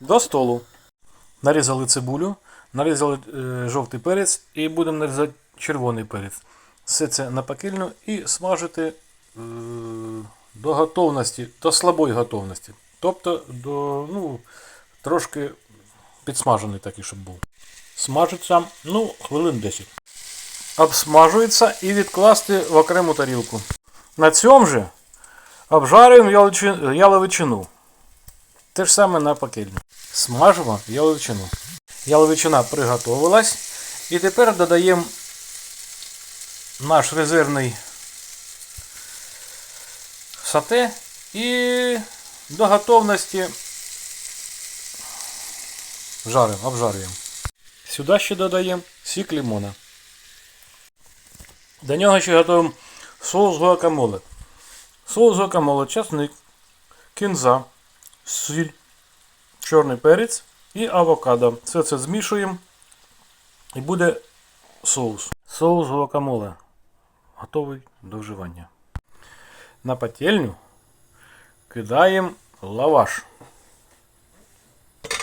до столу. Нарізали цибулю, нарізали е, жовтий перець і будемо нарізати червоний перець. Все це на пекельну і смажити е, до готовності, до слабої готовності. Тобто до, ну, трошки підсмажений такий, щоб був. Смажиться ну, хвилин 10. Обсмажується і відкласти в окрему тарілку. На цьому же обжарюємо яловичину. Те ж саме на пекельні. Смажимо яловичину. Яловичина приготувалась. І тепер додаємо наш резервний сате і до готовності жаримо, обжарюємо. Сюди ще додаємо сік лимона. До нього ще готуємо соус гуакамоле. Соус гуакамоле, часник, кінза, сіль, чорний перець і авокадо. Все це змішуємо і буде соус. Соус гуакамоле. Готовий до вживання. На пательню кидаємо лаваш.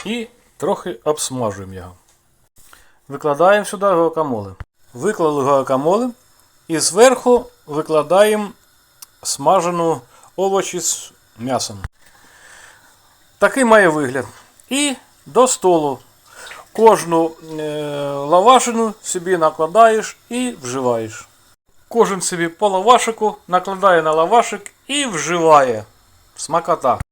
І трохи обсмажуємо його. Викладаємо сюди гуакамоле. Виклали гуакамоле і зверху викладаємо смажену овочі з м'ясом. Такий має вигляд. І до столу. Кожну е, лавашину собі накладаєш і вживаєш. Кожен собі по лавашику накладає на лавашик і вживає. Смакота.